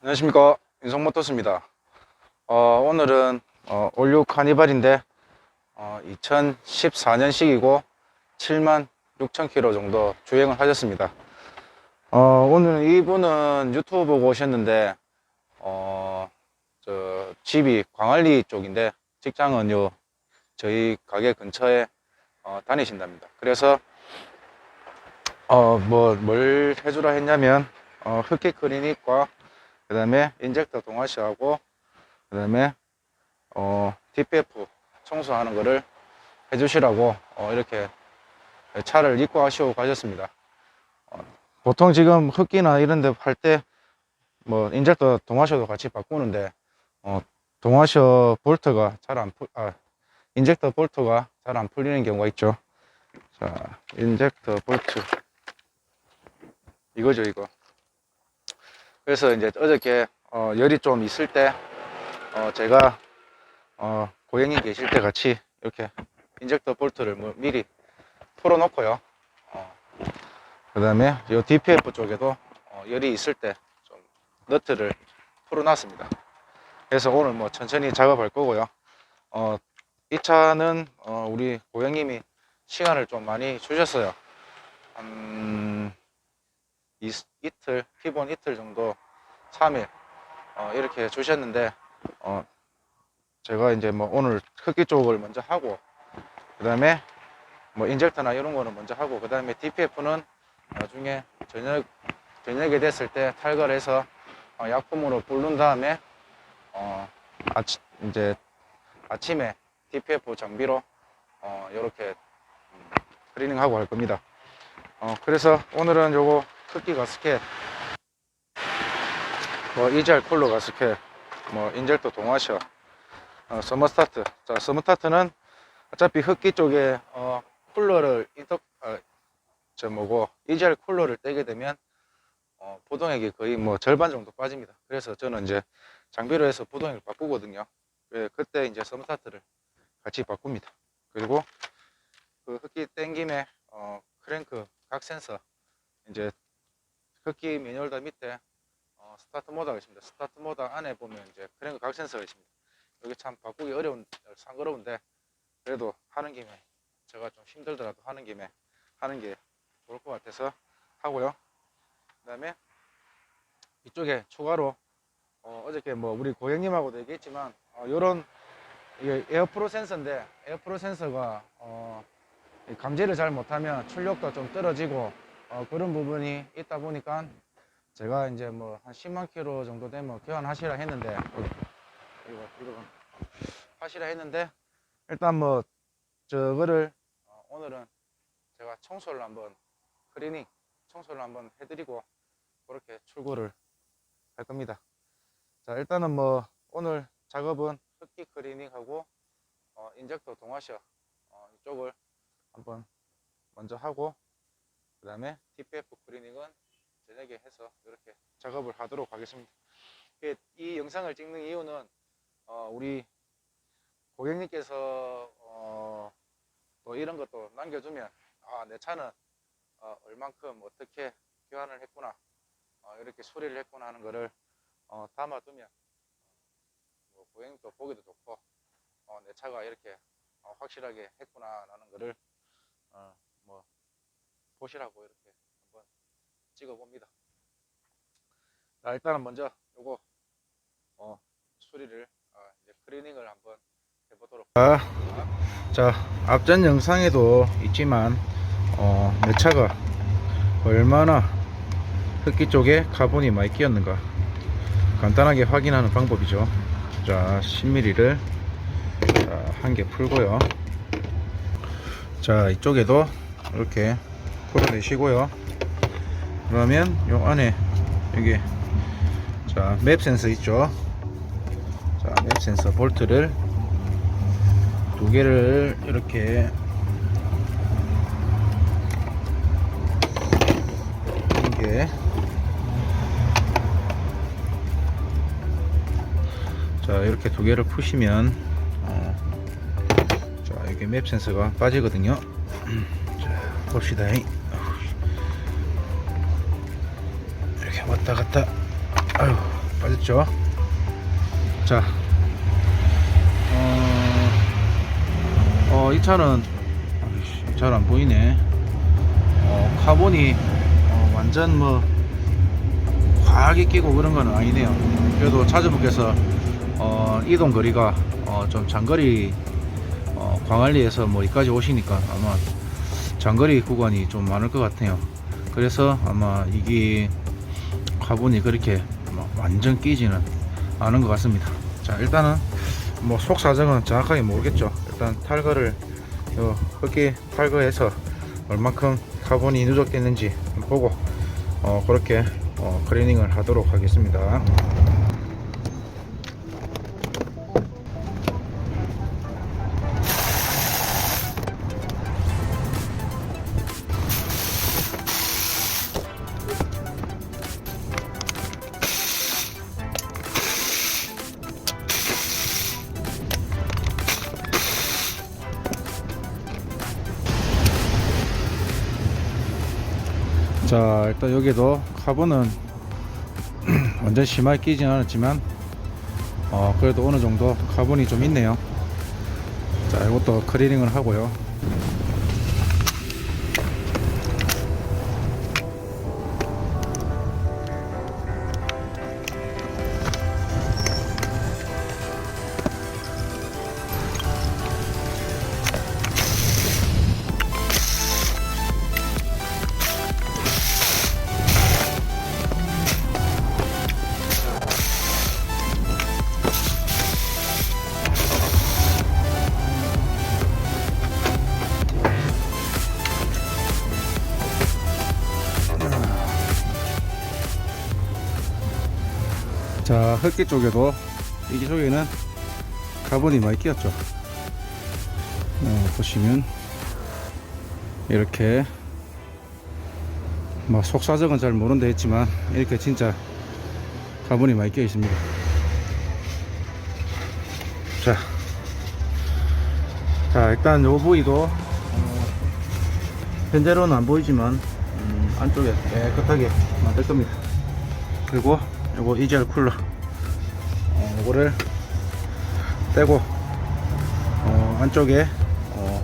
안녕하십니까. 윤성모터스입니다. 어, 오늘은 어, 올류 카니발인데 어, 2014년식이고 7만 6천 킬로 정도 주행을 하셨습니다. 어, 오늘 이분은 유튜브 보고 오셨는데 어, 저 집이 광안리 쪽인데 직장은 요 저희 가게 근처에 어, 다니신답니다 그래서 어, 뭐, 뭘 해주라 했냐면, 어, 흑기 클리닉과, 그 다음에 인젝터 동화시하고, 그 다음에, 어, DPF 청소하는 거를 해주시라고, 어, 이렇게 차를 입고 하시고 가셨습니다. 어, 보통 지금 흑기나 이런 데 할 때, 뭐, 인젝터 동화셔도 같이 바꾸는데, 어, 동화셔 볼트가 잘안 풀, 아, 인젝터 볼트가 잘 안 풀리는 경우가 있죠. 자, 인젝터 볼트. 이거죠, 이거. 그래서 이제 어저께 어, 열이 좀 있을 때, 어, 제가 어, 고객님 계실 때 같이 이렇게 인젝터 볼트를 뭐 미리 풀어 놓고요. 어, 그 다음에 이 DPF 쪽에도 어, 열이 있을 때 좀 너트를 풀어 놨습니다. 그래서 오늘 뭐 천천히 작업할 거고요. 어, 이 차는 어, 우리 고객님이 시간을 좀 많이 주셨어요. 한 이, 이틀, 기본 이틀 정도, 3일, 어, 이렇게 주셨는데, 어, 제가 이제 뭐 오늘 흑기 쪽을 먼저 하고, 그 다음에 뭐 인젝터나 이런 거는 먼저 하고, 그 다음에 DPF는 나중에 저녁, 저녁에 됐을 때 탈거해서 어, 약품으로 부른 다음에, 어, 아치, 이제 아침에 DPF 장비로, 어, 이렇게 음, 클리닝하고 할 겁니다. 어, 그래서 오늘은 요거 흑기 가스켓, 뭐 EGR 쿨러 가스켓, 뭐 인젝터 동화셔, 어, 서머스타트. 자, 서머스타트는 어차피 흑기 쪽에 어, 쿨러를 인터, 어, 저 뭐고 EGR 쿨러를 떼게 되면 어, 부동액이 거의 뭐 절반 정도 빠집니다. 그래서 저는 이제 장비로 해서 부동액을 바꾸거든요. 예, 그때 이제 서머스타트를 같이 바꿉니다. 그리고 그 흑기 땡 김에 어, 크랭크 각 센서 이제 흑기 매뉴얼 밑에 어, 스타트 모드가 있습니다. 스타트 모드 안에 보면 이제 크랭크 각 센서가 있습니다. 여기 참 바꾸기 어려운 상거로운데 그래도 하는 김에 제가 좀 힘들더라도 하는 김에 하는 게 좋을 것 같아서 하고요. 그 다음에 이쪽에 추가로 어, 어저께 뭐 우리 고객님하고도 얘기했지만 어, 요런 이게 에어프로 센서인데 에어프로 센서가 어, 이 감지를 잘 못하면 출력도 좀 떨어지고 어, 그런 부분이 있다 보니까 제가 이제 뭐 한 10만 킬로 정도 되면 교환하시라 했는데 이거 이거 하시라 했는데 일단 뭐 저거를 어, 오늘은 제가 청소를 한번 클리닝 청소를 한번 해드리고 그렇게 출고를 할 겁니다. 자 일단은 뭐 오늘 작업은 흑기 클리닝하고 어, 인젝터 동화셔 어, 이쪽을 한번 먼저 하고 그 다음에 TPF 클리닝은 저녁에 해서 이렇게 작업을 하도록 하겠습니다. 이 영상을 찍는 이유는 어, 우리 고객님께서 어, 또 이런 것도 남겨주면 아, 내 차는 어, 얼만큼 어떻게 교환을 했구나 어, 이렇게 수리를 했구나 하는 거를 어, 담아두면 뭐 고객님도 보기도 좋고 어, 내 차가 이렇게 어, 확실하게 했구나 라는 거를 어, 뭐 보시라고 이렇게 한번 찍어 봅니다. 자, 일단은 먼저 요거 어, 수리를 어, 이제 클리닝을 한번 해보도록. 자, 자 앞전 영상에도 있지만 어, 내 차가 얼마나 흡기 쪽에 카본이 많이 끼었는가 간단하게 확인하는 방법이죠. 자, 10mm를 한 개 풀고요. 자, 이쪽에도 이렇게 풀어내시고요. 그러면 요 안에 여기 자, 맵 센서 있죠? 자, 맵 센서 볼트를 두 개를 이렇게 한 개. 자, 이렇게 두 개를 푸시면 어, 자, 여기 맵 센서가 빠지거든요. 자, 봅시다. 이렇게 왔다 갔다. 아유, 빠졌죠? 자, 어, 어, 이 차는, 잘 안 보이네. 어, 카본이 어, 완전 뭐, 과하게 끼고 그런 건 아니네요. 그래도 차주분께서 어, 이동 거리가 어, 좀 장거리 어, 광안리에서 뭐 여기까지 오시니까 아마 장거리 구간이 좀 많을 것 같아요. 그래서 아마 이게 카본이 그렇게 뭐 완전 끼지는 않은 것 같습니다. 자 일단은 뭐 속 사정은 정확하게 모르겠죠. 일단 탈거를 요 흙기 탈거해서 얼만큼 카본이 누적됐는지 보고 어, 그렇게 어, 클리닝을 하도록 하겠습니다. 일단 여기도 카본은 완전 심하게 끼진 않았지만 어 그래도 어느 정도 카본이 좀 있네요. 자 이것도 클리닝을 하고요 흙기 쪽에도 이 쪽에는 카본이 많이 끼었죠. 어, 보시면 이렇게 뭐 속사정은 잘 모른다 했지만 이렇게 진짜 카본이 많이 끼어 있습니다. 자, 자 일단 요 부위도 어, 현재로는 안 보이지만 음, 안쪽에 깨끗하게 만들 겁니다. 그리고 요거 EGR 쿨러. 어, 요거를 떼고 어, 안쪽에 어,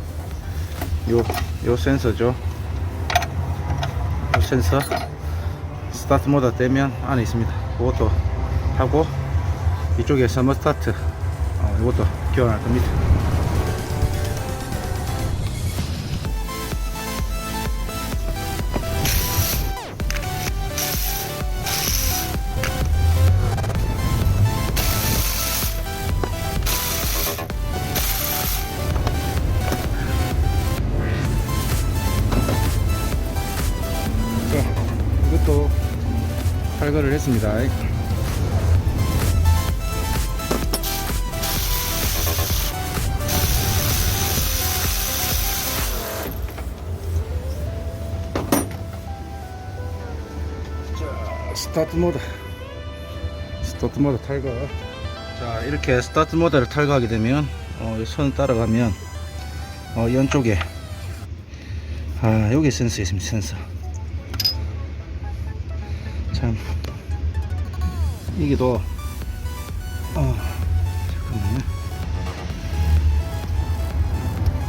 요, 요 센서죠. 요 센서 스타트 모드 떼면 안에 있습니다. 그것도 하고 이쪽에 서머 스타트 어, 이것도 교환할 겁니다 탈거를 했습니다. 자, 스타트 모드. 스타트 모드 탈거. 자, 이렇게 스타트 모드를 탈거하게 되면, 어, 이선 따라가면, 어, 이쪽에 아 여기 센서 있습니다 센서 참더 어, 잠깐만요.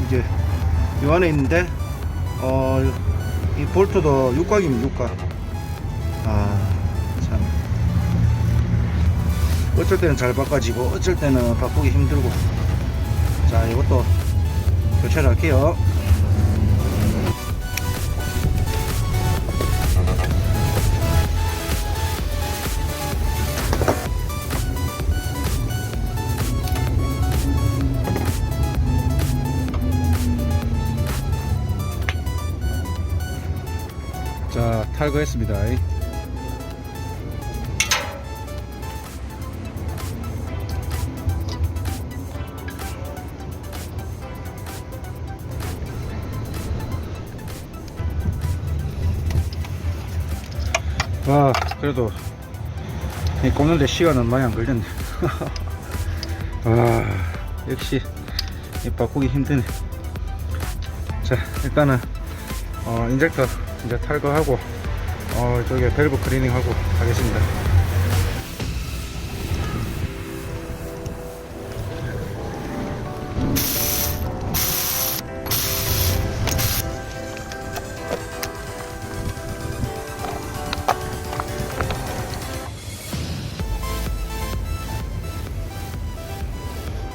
이제 이 안에 있는데 어 이 볼트도 육각입니다 육각. 아참. 어쩔 때는 잘 바꿔지고 어쩔 때는 바꾸기 힘들고. 자 이것도 교체를 할게요 탈거했습니다. 와 그래도 이 꼽는데 시간은 많이 안 걸렸네. 와 역시 이 바꾸기 힘드네. 자 일단은 어, 인젝터 이제 탈거하고 어, 이쪽에 밸브 클리닝 하고 가겠습니다.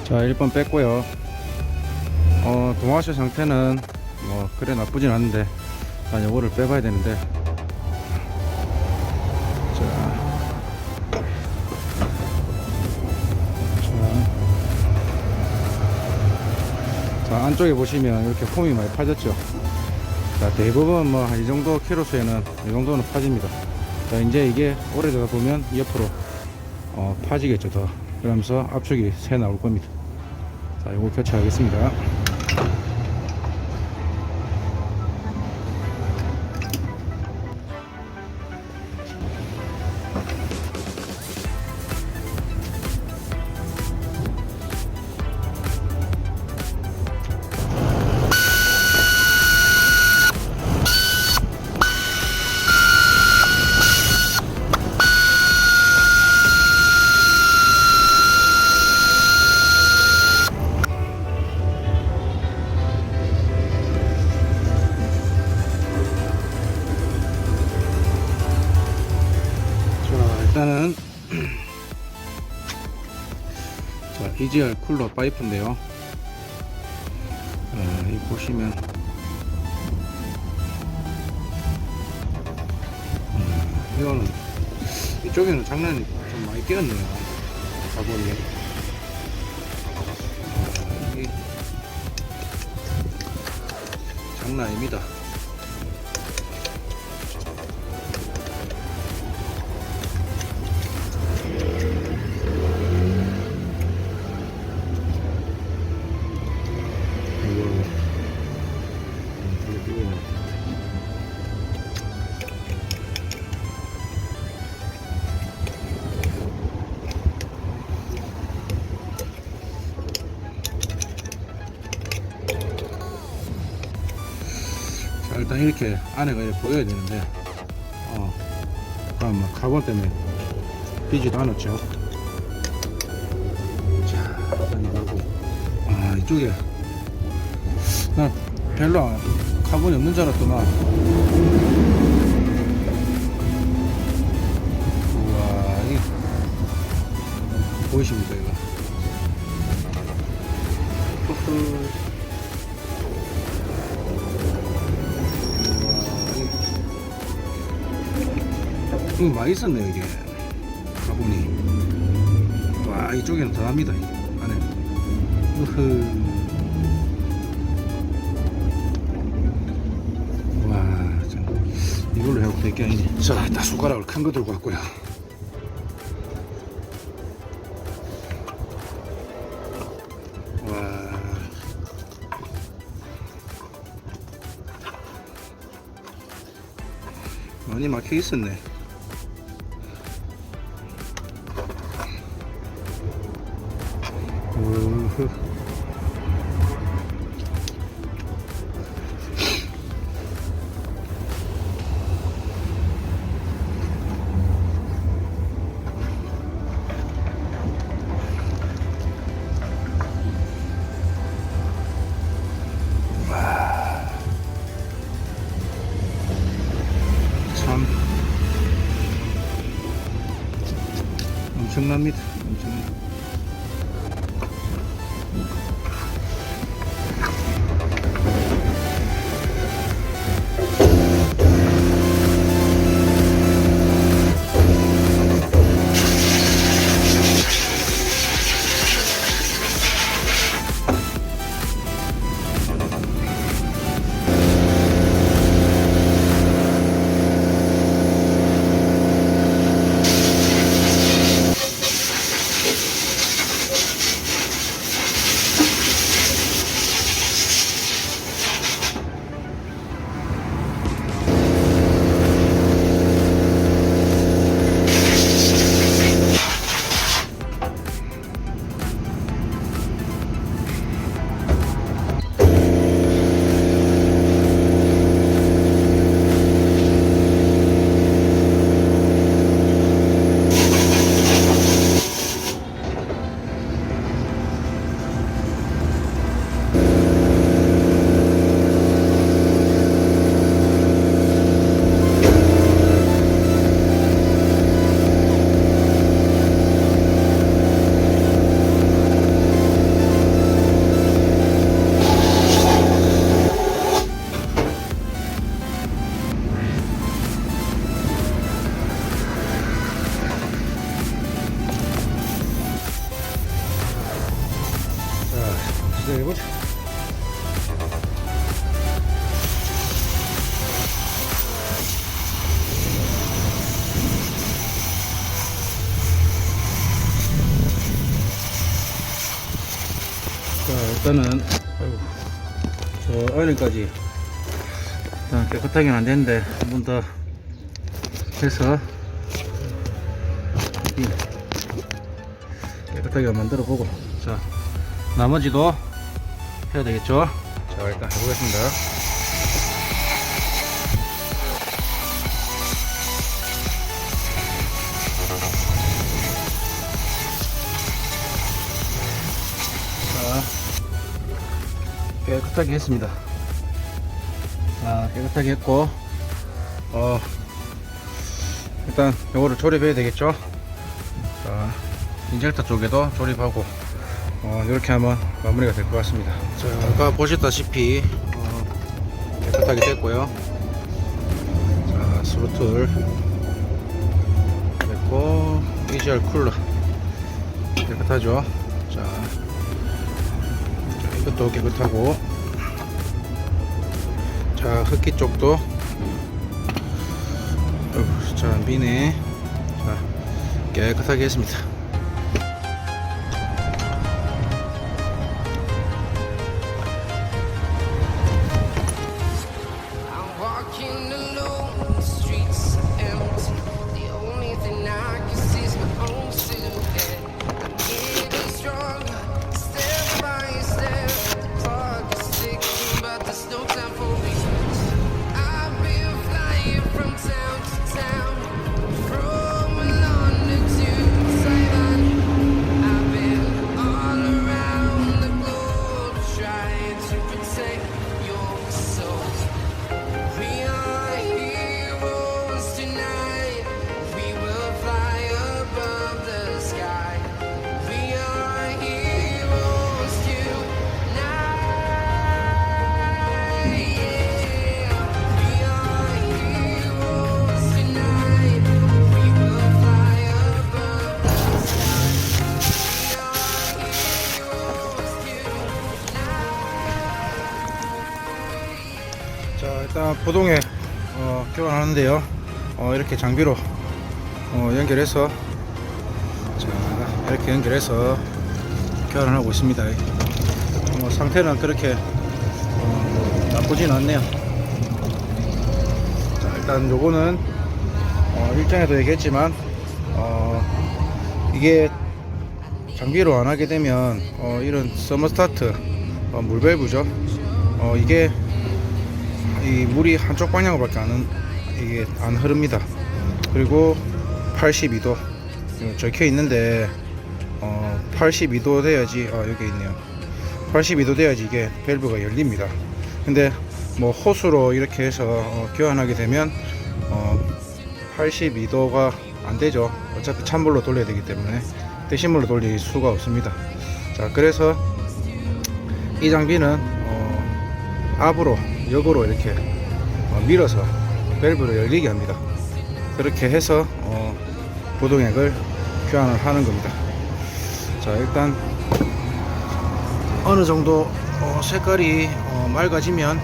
자 1번 뺐고요. 어 동화쇼 상태는 뭐 그래 나쁘진 않은데 난 요거를 빼봐야 되는데 안쪽에 보시면 이렇게 폼이 많이 파졌죠. 자 대부분 뭐 이 정도 키로수에는 이 정도는 파집니다. 자 이제 이게 오래되다 보면 옆으로 어, 파지겠죠 더. 그러면서 압축이 새 나올 겁니다. 자 요거 교체하겠습니다 일단은 자 EGR 쿨러 파이프인데요. 자, 이 보시면 음, 이거는 이쪽에는 장난이 좀 많이 끼었네요. 가보니 아, 이게 장난 아닙니다 이렇게 안에가 이렇게 보여야 되는데 어 그럼 뭐 카본 때문에 비지도 않았죠. 자 나가고. 아 이쪽에. 나 별로 안- 카본이 없는 줄 알았더만. 우와 이 보이십니까 이- 이거 많이 있었네 이게 카본이 와 이쪽에는 더 납니다 이 안에 으흐 와, 참, 이걸로 해갖고 될게 아니네. 자, 일단 숟가락을 큰 거 들고 왔고요. 와. 많이 막혀 있었네. 참. 엄청납니다. 저 어린까지. 일단 깨끗하게는 안 되는데 한 번 더 해서 이 깨끗하게 만들어 보고. 자 나머지도 해야 되겠죠? 자 일단 해보겠습니다. 자 깨끗하게 했습니다 자 깨끗하게 했고. 어 일단 요거를 조립해야 되겠죠? 자 인젝터 쪽에도 조립하고 어, 이렇게 하면 마무리가 될 것 같습니다. 자 아까 보셨다시피 어, 깨끗하게 됐고요. 자 스루틀 됐고 EGR 쿨러. 깨끗하죠? 자, 자 이것도 깨끗하고 자 흡기 쪽도. 자 미네. 자 깨끗하게 했습니다 보동에 어, 교환하는데요. 어, 이렇게 장비로 어, 연결해서 자 이렇게 연결해서 교환을 하고 있습니다. 어, 상태는 그렇게 어, 나쁘진 않네요. 자 일단 요거는 어, 일정에도 얘기했지만 어, 이게 장비로 안 하게 되면 어, 이런 서머스타트 어, 물밸브죠. 어, 이게 이 물이 한쪽 방향으로밖에 안, 흔- 이게 안 흐릅니다. 그리고 82도 적혀 있는데 어, 82도 돼야지 아 여기 있네요. 82도 돼야지 이게 밸브가 열립니다. 근데 뭐 호수로 이렇게 해서 어, 교환하게 되면 어, 82도가 안 되죠. 어차피 찬물로 돌려야 되기 때문에 대신물로 돌릴 수가 없습니다. 자 그래서 이 장비는 어, 압으로 역으로 이렇게 어, 밀어서 밸브를 열리게 합니다. 그렇게 해서 어, 부동액을 교환을 하는 겁니다. 자 일단 어느 정도 어, 색깔이 어, 맑아지면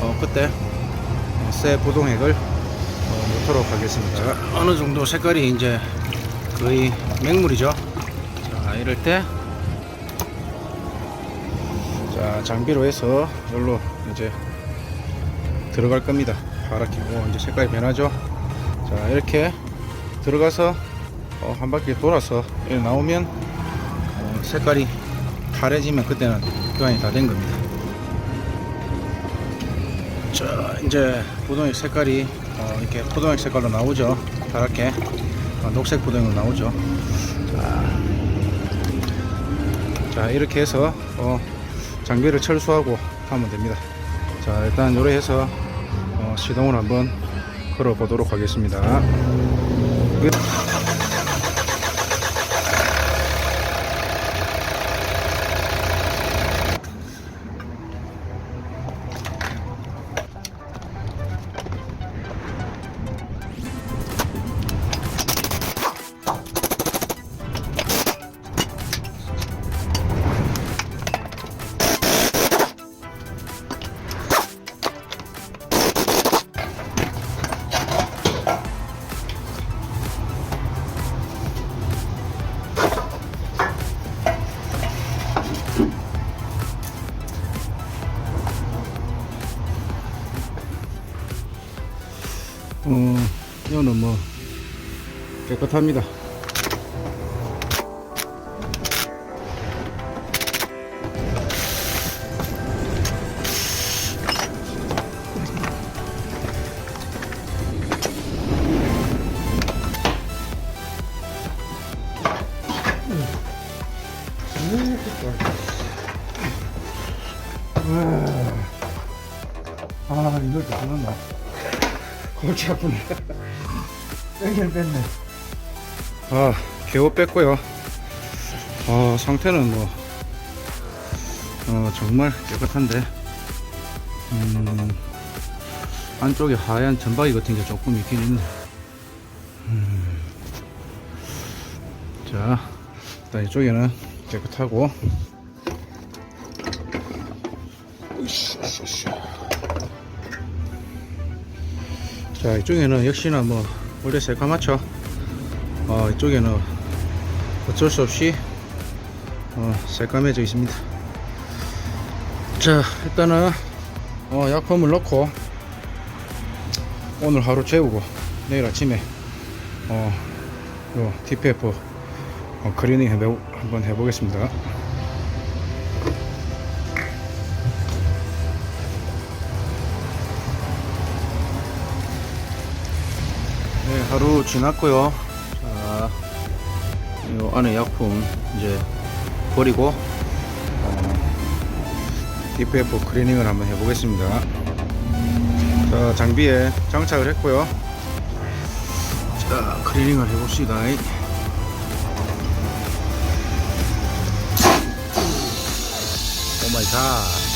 어, 그때 어, 새 부동액을 어, 넣도록 하겠습니다. 자, 어느 정도 색깔이 이제 거의 맹물이죠. 자 이럴 때 자, 장비로 해서 여기로 이제 들어갈 겁니다. 파랗게. 오, 이제 색깔이 변하죠. 자, 이렇게 들어가서 어, 한 바퀴 돌아서 나오면 어, 색깔이 파래지면 그때는 교환이 다 된 겁니다. 자, 이제 부동액 색깔이 어, 이렇게 포동액 색깔로 나오죠. 파랗게. 어, 녹색 부동액으로 나오죠. 자, 자 이렇게 해서 어, 장비를 철수하고 하면 됩니다. 자 일단 요래 해서 어, 시동을 한번 걸어 보도록 하겠습니다. 깨끗합니다. 아, 이걸 다 넣나? 골치 아프네. 땡길 뺐네. 아, 개호 뺐고요. 어, 상태는 뭐, 어, 정말 깨끗한데, 음, 안쪽에 하얀 점박이 같은 게 조금 있긴 있네. 음, 자, 일단 이쪽에는 깨끗하고, 자 이쪽에는 역시나 뭐 원래 새까맣죠 어 이쪽에는 어쩔 수 없이 어 새까매져 있습니다 자 일단은 어 약품을 넣고 오늘 하루 재우고 내일 아침에 어 요 TPF 어, 클리닝 해보, 한번 해보겠습니다 네, 하루 지났고요. 안에 약품 이제 버리고 어, DPF 클리닝을 한번 해보겠습니다. 자, 장비에 장착을 했고요. 자, 클리닝을 해봅시다. 오 마이 갓.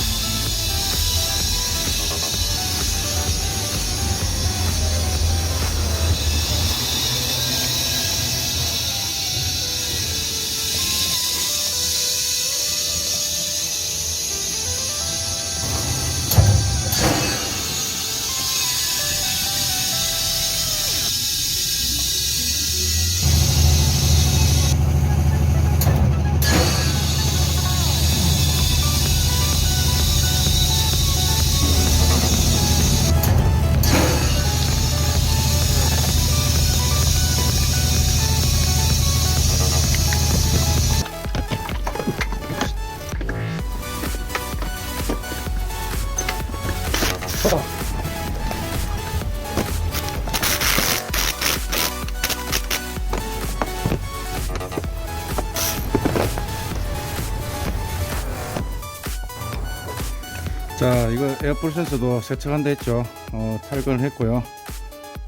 자 이거 에어풀 센서도 세척한다 했죠? 어, 탈건을 했고요.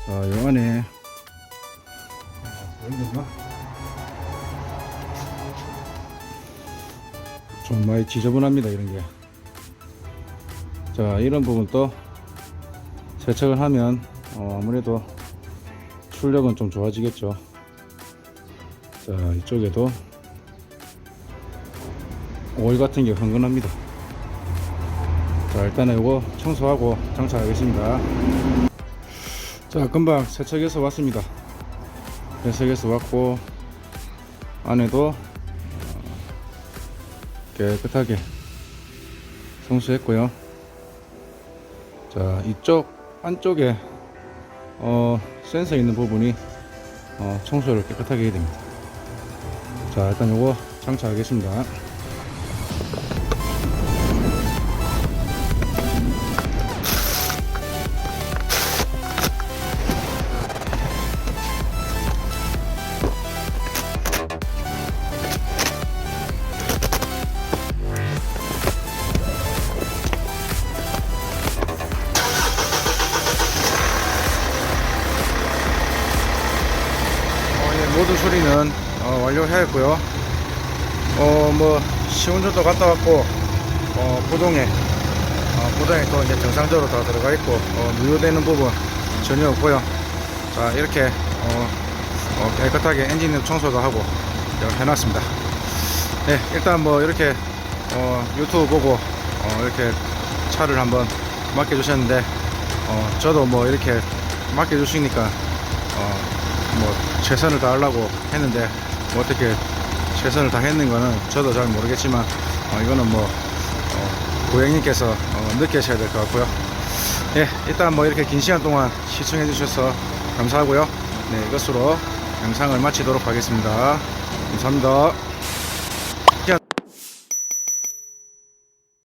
자요 안에 어, 좀 많이 지저분합니다 이런 게 자 이런 부분도 세척을 하면 어, 아무래도 출력은 좀 좋아지겠죠? 자 이쪽에도 오일 같은 게 흥건합니다 자 일단은 이거 청소하고 장착하겠습니다. 자 금방 세척해서 왔습니다. 세척해서 왔고 안에도 어, 깨끗하게 청소했고요. 자 이쪽 안쪽에 어, 센서 있는 부분이 어, 청소를 깨끗하게 해야 됩니다. 자 일단 요거 장착하겠습니다 어, 뭐 시운전도 갔다 왔고 어, 부동에 어, 부동에 또 이제 정상적으로 다 들어가 있고 어, 누유되는 부분 전혀 없고요. 자 이렇게 어, 어, 깨끗하게 엔진 청소도 하고 이렇게 해놨습니다. 네, 일단 뭐 이렇게 어, 유튜브 보고 어, 이렇게 차를 한번 맡겨주셨는데 어, 저도 뭐 이렇게 맡겨주시니까 어, 뭐 최선을 다하려고 했는데 뭐 어떻게 최선을 다했는 거는 저도 잘 모르겠지만 어, 이거는 뭐 어, 고객님께서 어, 느끼셔야 될 것 같고요. 예, 일단 뭐 이렇게 긴 시간 동안 시청해 주셔서 감사하고요. 네, 이것으로 영상을 마치도록 하겠습니다. 감사합니다.